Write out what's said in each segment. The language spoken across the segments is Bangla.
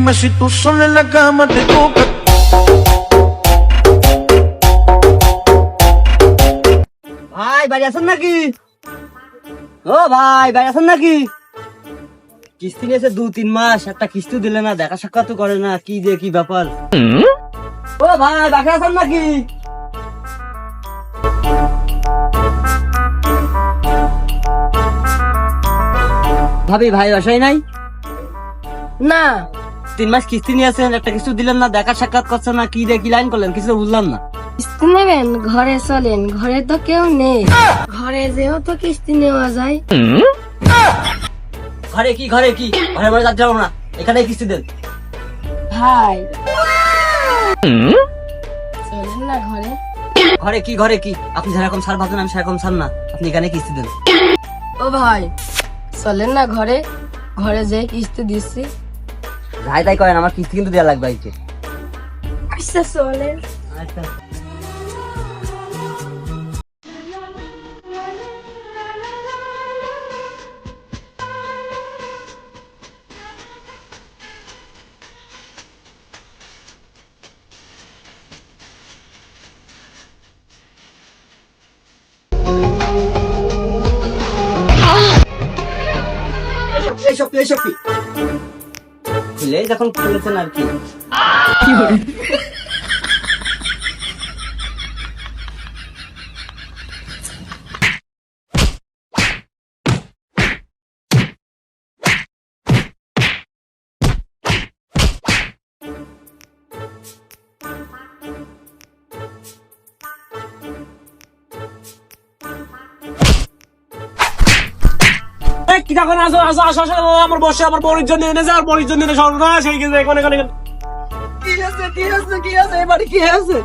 Dime si tú sola en la cama te toca. ভাই বাড়ি আছেন নাকি ও ভাই বাড়ি আছেন নাকি কিস্তি নিয়েছে দু তিন মাস একটা কিস্তি দিলে না দেখা সাক্ষাৎ করে না কি যে কি ব্যাপার ও ভাই বাকি আছেন নাকি ভাবি ভাই বাসায় নাই না তিন মাস কিস্তি নিয়েছেন একটা কিস্তি দিলেন না দেখা সাক্ষাৎ করছে না কি কি লাইন করলেন কিছু বুঝলাম না। কিস্তি নেবেন ঘরে চলেন ঘরে তো কেউ নেই। ঘরে যেও তো কিস্তি নেওয়া যায়। ঘরে কি ঘরে কি? ঘরে ঘরে যাতে যাব না এখানে কিস্তি দেন। ভাই। চলেন না ঘরে। ঘরে কি ঘরে কি? আপনি যেরকম সার ভাবেন আমি সেরকম সার না। আপনি এখানে কিস্তি দেন। ও ভাই চলেন না ঘরে। ঘরে যে কিস্তি দিচ্ছি। যাই তাই করেন আমার কিস্তি কিন্তু দেওয়া লাগবে আজকে। আচ্ছা চলেন। আচ্ছা। খুলে যখন খুলেছেন আর কি। কি তখন আসো আসো আসো আসো আমার বসে আমার বড়ির জন্য আর বড়ির জন্য এনে সর্বনাশ হয়ে গেছে এখানে এখানে এখানে। কি আছে কি আছে কি আছে এবারে কি আছে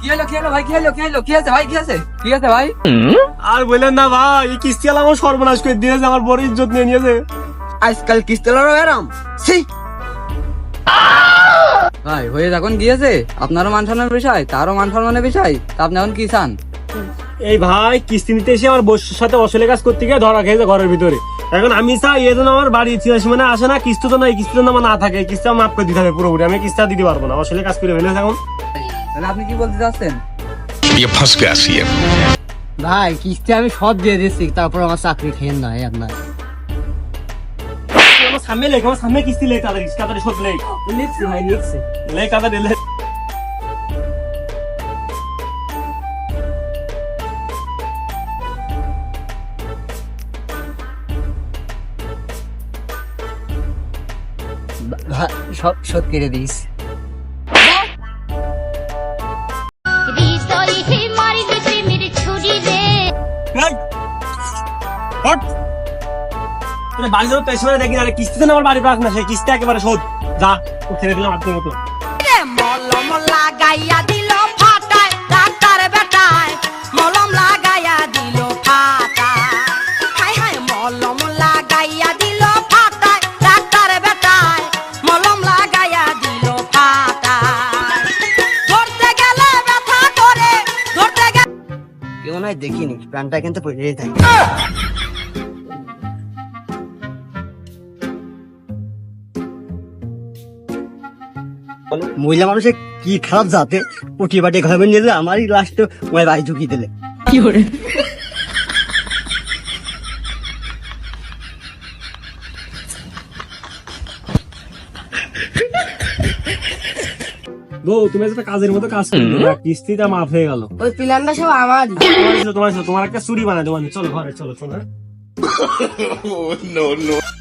কি হলো কি হলো ভাই কি হলো কি হলো কি আছে ভাই কি আছে কি আছে ভাই? আর বললেন না ভাই এই কিস্তি আলা আমার সর্বনাশ করে দিয়েছে আমার বড় ইজ্জত নিয়ে নিয়েছে। আজকাল কিস্তি লড়ো এরাম। সেই ভাই হয়ে যখন গিয়েছে আপনারও মান সম্মানের বিষয় তারও মান সম্মানের বিষয় তা আপনি এখন কি চান? এই ভাই কিস্তি নিতে এসে আমার বসুর সাথে অসলে কাজ করতে গিয়ে ধরা খেয়েছে ঘরের ভিতরে। এখন আমি চাই এ যেন আমার বাড়ি চিনাসীমানে আসে। না কিস্তি তো নাই কিস্তি তো আমার না থাকে। কিস্তি আমার মাফ করে দিতে হবে পুরোপুরি। আমি কিস্তি দিতে পারব না। অসলে কাজ করে ফেলেছে এখন। তাহলে আপনি কি বলতে চাচ্ছেন? ভাই কিস্তি আমি সব দিয়ে দিচ্ছি তারপর আমার চাকরি খেয়ে না আপনার সামনে লেখ আমার সামনে কিস্তি লেখ তাদের কিস্তি তাদের সব লেখ লিখছি ভাই লিখছি লেখ তাদের লেখ। সব শোধ কেটে দিস। বাড়ি পেছনে দেখি না কিস্তিতে আমার বাড়ি পাস না সেই কিস্তি একেবারে শোধ। যা ছেড়ে দিলাম আপনি মতো মলম লাগাইয়া দিল নয় দেখিনি প্যান্টটা কিন্তু পড়েই থাকে মহিলা মানুষের কি খারাপ যাতে পটি বাটি ঘরে নিয়ে দিলে আমারই লাস্ট ওই বাড়ি ঢুকিয়ে দিলে। বউ তুমি একটা কাজের মতো কাজ করলে। কিস্তিটা মাফ হয়ে গেল। ওই প্ল্যানটা সব আমার তোমার তোমার একটা চুরি বানাই দেবো চলো ঘরে চলো চলো। No no no.